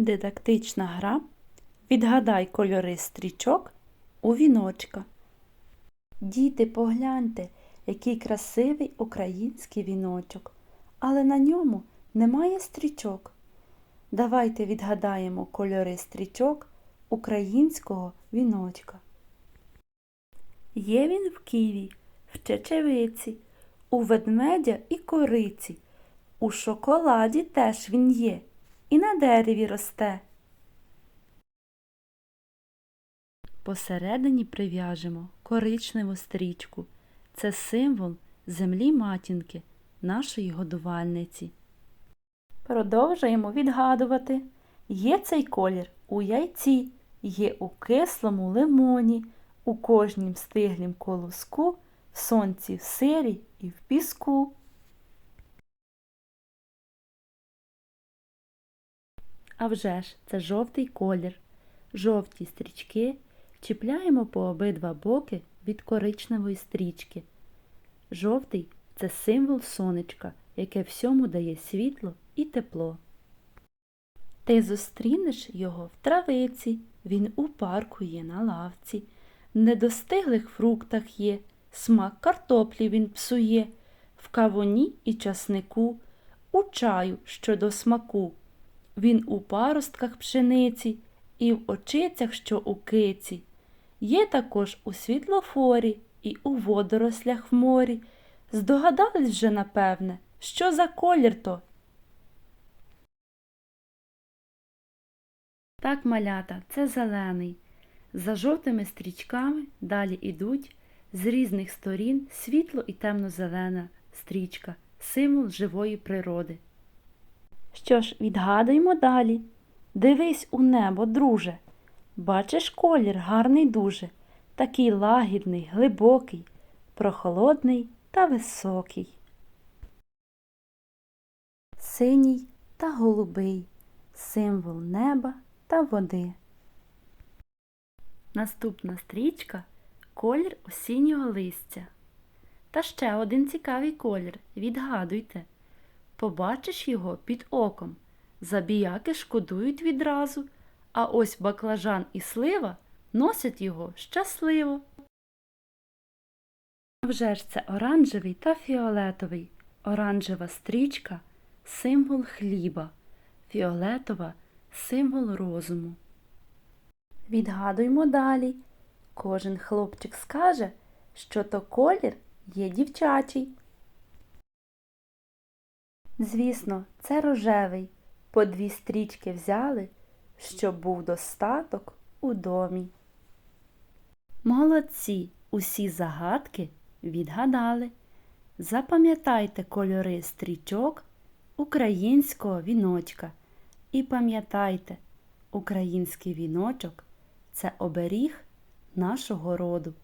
Дидактична гра Відгадай кольори стрічок у віночка. Діти, погляньте, який красивий український віночок, але на ньому немає стрічок. Давайте відгадаємо кольори стрічок українського віночка. Є він в ківі, в чечевиці, у ведмедя і кориці. У шоколаді теж він є і на дереві росте. Посередині прив'яжемо коричневу стрічку. Це символ землі матінки, нашої годувальниці. Продовжуємо відгадувати. Є цей колір у яйці, є у кислому лимоні, у кожнім стиглім колоску, в сонці в сирі і в піску. А вже ж, це жовтий колір. Жовті стрічки чіпляємо по обидва боки від коричневої стрічки. Жовтий це символ сонечка, яке всьому дає світло і тепло. Ти зустрінеш його в травиці, він у парку є на лавці. В недостиглих фруктах є, смак картоплі він псує, в кавуні і часнику, у чаю щодо смаку. Він у паростках пшениці і в очицях, що у киці. Є також у світлофорі і у водорослях в морі. Здогадались вже, напевне, що за колір то? Так, малята, це зелений. За жовтими стрічками далі ідуть з різних сторін світло і темно-зелена стрічка, символ живої природи. Що ж, відгадуємо далі. Дивись у небо, друже. Бачиш колір гарний дуже, такий лагідний, глибокий, прохолодний та високий. Синій та голубий символ неба та води. Наступна стрічка колір осіннього листя. Та ще один цікавий колір. Відгадуйте. Побачиш його під оком. Забіяки шкодують відразу, а ось баклажан і слива носять його щасливо. Вже ж це оранжевий та фіолетовий. Оранжева стрічка символ хліба, фіолетова символ розуму. Відгадуємо далі. Кожен хлопчик скаже, що то колір є дівчачий. Звісно, це рожевий. По дві стрічки взяли, щоб був достаток у домі. Молодці, усі загадки відгадали. Запам'ятайте кольори стрічок українського віночка. І пам'ятайте, український віночок це оберіг нашого роду.